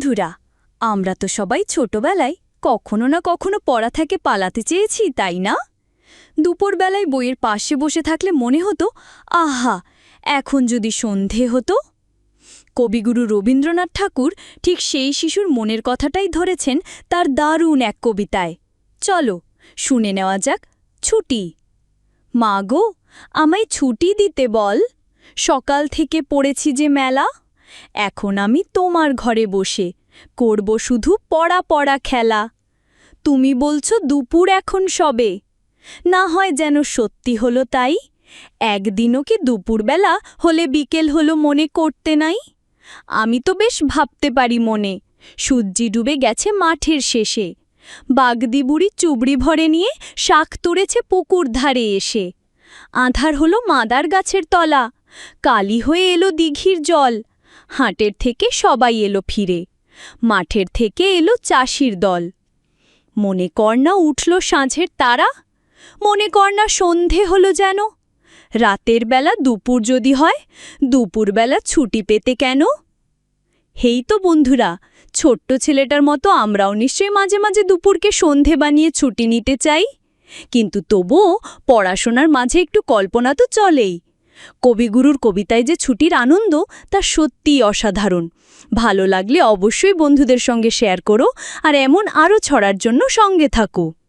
বন্ধুরা, আমরা তো সবাই ছোটবেলায় কখনো না কখনো পড়া থেকে পালাতে চেয়েছি, তাই না? দুপুরবেলায় বইয়ের পাশে বসে থাকলে মনে হতো, আহা, এখন যদি সন্ধে হতো। কবিগুরু রবীন্দ্রনাথ ঠাকুর ঠিক সেই শিশুর মনের কথাটাই ধরেছেন তার দারুণ এক কবিতায়। চলো, শুনে নেওয়া যাক, ছুটি। মা গো, আমায় ছুটি দিতে বল। সকাল থেকে পড়েছি যে মেলা। এখন আমি তোমার ঘরে বসে করব শুধু পড়া পড়া খেলা। তুমি বলছো দুপুর এখন সবে। না হয় যেন সত্যি হলো তাই। একদিনও কি দুপুরবেলা হলে বিকেল হলো মনে করতে নাই? আমি তো বেশ ভাবতে পারি মনে, সূর্যি ডুবে গেছে মাঠের শেষে। বাগদি বুড়ি চুবড়ি ভরে নিয়ে শাক তুড়েছে পুকুর ধারে এসে। আধার হলো মাদার গাছের তলা, কালি হয়ে এলো দিঘির জল। হাটের থেকে সবাই এলো ফিরে। মাঠের থেকে এলো চাষির দল। মনে কর না উঠল সাঁঝের তারা। মনে কর না সন্ধে হলো যেন। রাতের বেলা দুপুর যদি হয় দুপুরবেলা ছুটি পেতে কেন? হেই তো বন্ধুরা, ছোট্ট ছেলেটার মতো আমরাও নিশ্চয়ই মাঝে মাঝে দুপুরকে সন্ধে বানিয়ে ছুটি নিতে চাই। কিন্তু তবুও পড়াশোনার মাঝে একটু কল্পনা তো চলেই। কবিগুরুর কবিতায় যে ছুটির আনন্দ, তা সত্যিই অসাধারণ। ভালো লাগলে অবশ্যই বন্ধুদের সঙ্গে শেয়ার করো, আর এমন আরও ছড়ার জন্য সঙ্গে থাকো।